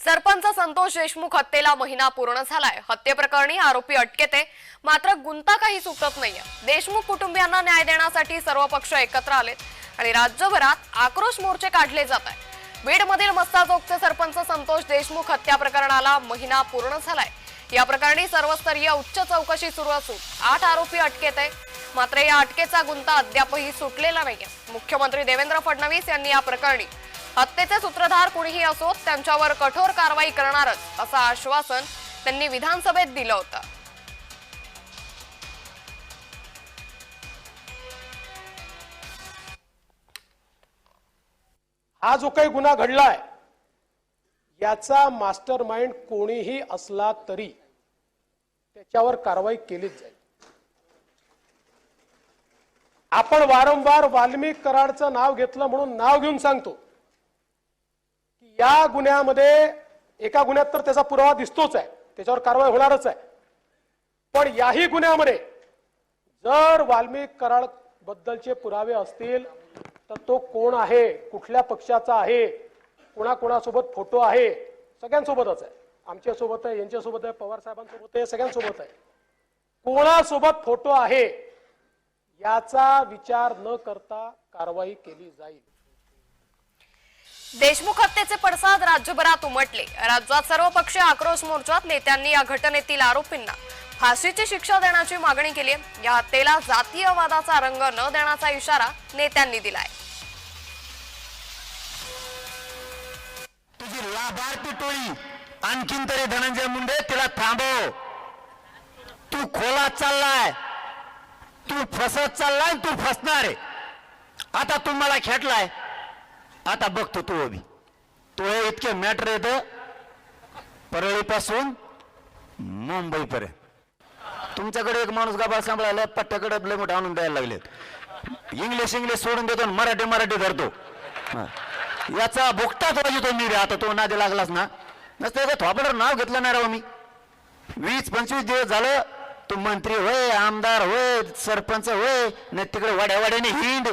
सरपंच संतोष देशमुख हत्येला महिना पूर्ण झालाय. हत्येप्रकरणी आरोपी अटकेत. आहे मात्र गुंता काही सुटत नाहीये. देशमुख कुटुंबियांना न्याय देण्यासाठी सर्व पक्ष एकत्र आलेत आणि राज्यभरात आक्रोश मोर्चे काढले जात आहे बीडमधील मस्ताचोकचे सरपंच संतोष देशमुख हत्या प्रकरणाला महिना पूर्ण झालाय. या प्रकरणी सर्वस्तरीय उच्च चौकशी सुरू असून आठ आरोपी अटकेत. आहे मात्र या अटकेचा गुंता अद्यापही सुटलेला नाहीये. मुख्यमंत्री देवेंद्र फडणवीस यांनी या प्रकरणी हत्येचे सूत्रधार कुणीही असोत त्यांच्यावर कठोर कारवाई करणारच असं आश्वासन त्यांनी विधानसभेत दिलं होतं. हा जो काही गुन्हा घडलाय याचा मास्टर माइंड कोणीही असला तरी त्याच्यावर कारवाई केलीच जाईल. आपण वारंवार वाल्मिक कराडचं नाव घेतलं म्हणून नाव घेऊन सांगतो. या गुन्ह्यामध्ये एका गुन्ह्यात तर त्याचा पुरावा दिसतोच आहे. त्याच्यावर कारवाई होणारच आहे. पण याही गुन्ह्यामध्ये जर वाल्मिक कराड बद्दलचे पुरावे असतील तर तो कोण आहे कुठल्या पक्षाचा आहे कोणाकोणासोबत फोटो आहे सगळ्यांसोबतच आहे. आमच्यासोबत आहे यांच्यासोबत आहे पवार साहेबांसोबत आहे सगळ्यांसोबत आहे. कोणासोबत फोटो आहे याचा विचार न करता कारवाई केली जाईल. देशमुख हत्येचे पडसाद राज्यभरात उमटले. राज्यात सर्व पक्ष आक्रोश मोर्चात नेत्यांनी या घटनेतील आरोपींना फाशीची शिक्षा देण्याची मागणी केली आहे. या हत्येला जातीयवादाचा रंग न देण्याचा इशारा नेत्यांनी दिलाय. तुझी लाभार्थी टोळी आणखीन तरी धनंजय मुंडे तिला थांबव. तू खोलात चाललाय. तू फसत चाललाय तू फसणार आहे. आता तू मला खेटलाय. आता बघतो तो बी तो इतके मॅटर येत परळीपासून मुंबईपर्यंत. तुमच्याकडे एक माणूस गाभा सांभाळायला पट्ट्याकडे लय मोठा आणून द्यायला लागलेत. इंग्लिश इंग्लिश सोडून देतो आणि मराठी मराठी धरतो. याचा भुकटाच वाजतो मी रे आता तो नादी लागलाच ना. नसतं याचं थोपडर नाव घेतलं नाही राव मी. वीस पंचवीस दिवस झालं तो मंत्री होय आमदार होय सरपंच होय नाही तिकडे वाड्या वाड्याने हिंड.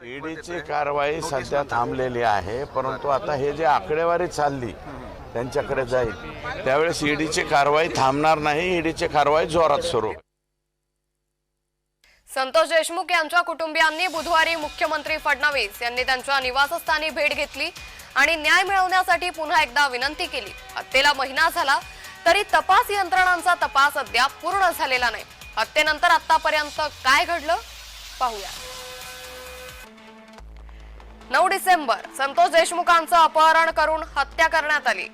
ईडीची कारवाई सध्या थांबलेली आहे परंतु आता हे जे आकडेवारी चालली त्यांच्याकडे जाईल. त्यावेळेस ईडीची कारवाई थांबणार नाही ईडीची कारवाई जोरात सुरू. संतोष देशमुख यांच्या कुटुंबियांनी बुधवारी मुख्यमंत्री फडणवीस यांनी त्यांच्या निवासस्थानी भेट घेतली आणि न्याय मिळवण्यासाठी पुन्हा एकदा विनंती केली. हत्येला महिना झाला तरी तपास यंत्रणांचा तपास अद्याप पूर्ण झालेला नाही. हत्येनंतर आतापर्यंत काय घडलं? पाहूया. नऊ डिसेंबर संतोष देशमुखांचं अपहरण करून हत्या करण्यात आली.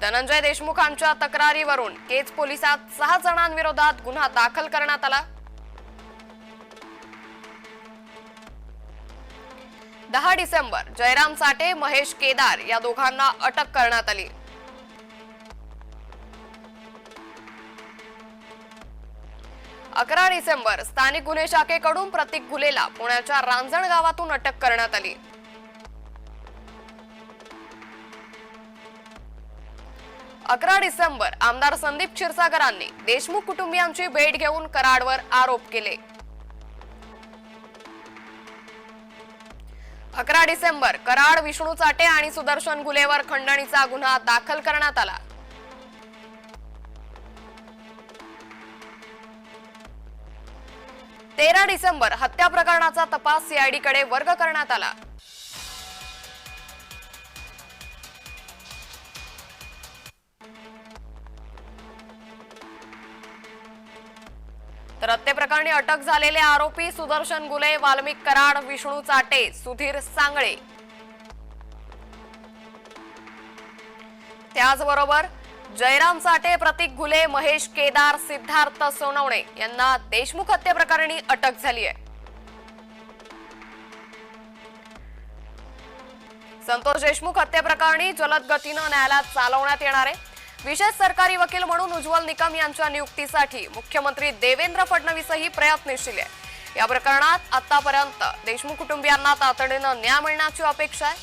धनंजय देशमुखांच्या तक्रारीवरून केज पोलिसात सहा जणांविरोधात गुन्हा दाखल करण्यात आला. दहा डिसेंबर जयराम साठे महेश केदार या दोघांना अटक करण्यात आली. अकरा डिसेंबर स्थानिक गुन्हे शाखेकडून प्रतीक गुलेला पुण्याच्या रांजण गावातून अटक करण्यात आली. अकरा डिसेंबर आमदार संदीप क्षीरसागरांनी देशमुख कुटुंबियांची भेट घेऊन कराडवर आरोप केले. अकरा डिसेंबर कराड विष्णू चाटे आणि सुदर्शन गुलेवर खंडणीचा गुन्हा दाखल करण्यात आला. तेरा डिसेंबर हत्या प्रकरणाचा तपास सीआयडीकडे वर्ग करण्यात आला. तर हत्येप्रकरणी अटक झालेले आरोपी सुदर्शन गुले वाल्मिक कराड विष्णू चाटे सुधीर सांगळे. त्याचबरोबर जयराम साठे प्रतीक घुले महेश केदार सिद्धार्थ सोनवणे यांना देशमुख हत्येप्रकरणी अटक झाली आहे. संतोष देशमुख हत्येप्रकरणी जलद गतीनं न्यायालयात चालवण्यात येणार आहे. विशेष सरकारी वकील म्हणून उज्ज्वल निकम यांच्या नियुक्तीसाठी मुख्यमंत्री देवेंद्र फडणवीसही प्रयत्नशील आहे. या प्रकरणात आतापर्यंत देशमुख कुटुंबियांना तातडीनं न्याय मिळण्याची अपेक्षा आहे.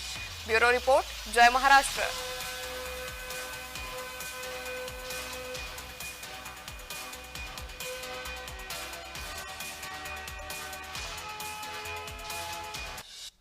ब्युरो रिपोर्ट जय महाराष्ट्र.